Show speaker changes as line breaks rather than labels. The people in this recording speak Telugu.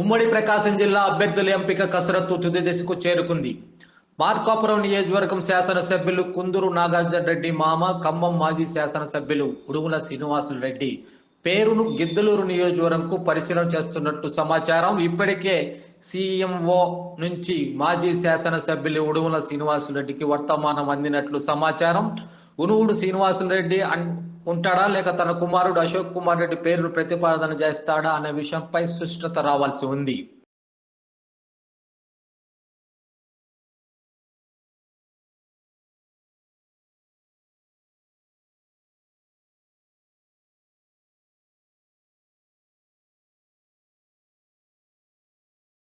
ఉమ్మడి ప్రకాశం జిల్లా అభ్యర్థుల ఎంపిక కసరత్తు తుది దశకు చేరుకుంది. మార్కాపురం నియోజకవర్గం శాసనసభ్యులు కుందూరు నాగార్జున రెడ్డి మామ ఖమ్మం మాజీ శాసనసభ్యులు ఉడుముల శ్రీనివాసులు రెడ్డి పేరును గిద్దలూరు నియోజకవర్గంకు పరిశీలన చేస్తున్నట్టు సమాచారం. ఇప్పటికే సీఎంఓ నుంచి మాజీ శాసనసభ్యులు ఉడుముల శ్రీనివాసులు రెడ్డికి వర్తమానం అందినట్లు సమాచారం. ఉనువుడు శ్రీనివాసులు రెడ్డి ఉంటాడా? లేక తన కుమారుడు అశోక్ కుమార్ రెడ్డి పేరును ప్రతిపాదన చేస్తాడా? అనే విషయంపై సుష్టత రావాల్సి ఉంది.